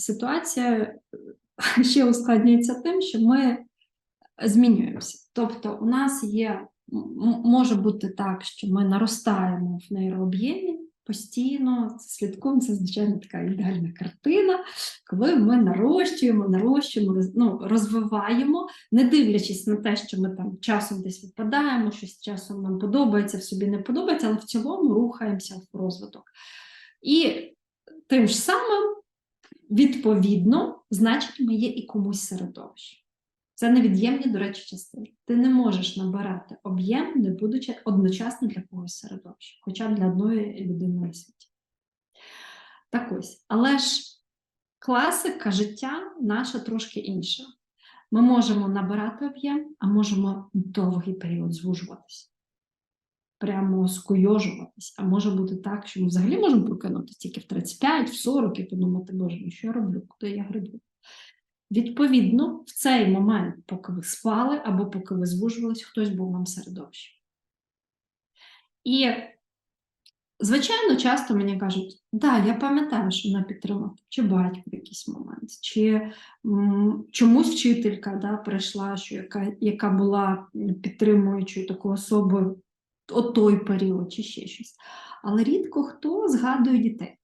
ситуація ще ускладнюється тим, що ми змінюємося. Тобто, у нас є, може бути так, що ми наростаємо в нейрооб'ємі постійно, слідкуємо, це звичайно така ідеальна картина, коли ми нарощуємо, нарощуємо, ну, розвиваємо, не дивлячись на те, що ми там часом десь випадаємо, щось часом нам подобається, в собі не подобається, але в цілому рухаємося в розвиток. І тим ж самим, відповідно, значить, ми є і комусь середовище. Це невід'ємні, до речі, частини. Ти не можеш набирати об'єм, не будучи одночасно для когось середовища, хоча б для одної людини на світі. Так ось, але ж класика життя наша трошки інша. Ми можемо набирати об'єм, а можемо довгий період звужуватися. Прямо скуйожуватись. А може бути так, що ми взагалі можемо прокинутися тільки в 35, в 40 і подумати, боже, ну що я роблю, куди я гриблю? Відповідно, в цей момент, поки ви спали або поки ви звужувались, хтось був вам середовищі. І, звичайно, часто мені кажуть, да, я пам'ятаю, що мене підтримав, чи батько в якийсь момент, чи м, чомусь вчителька да, прийшла, що яка, яка була підтримуючою такою особою о той період, чи ще щось. Але рідко хто згадує дітей.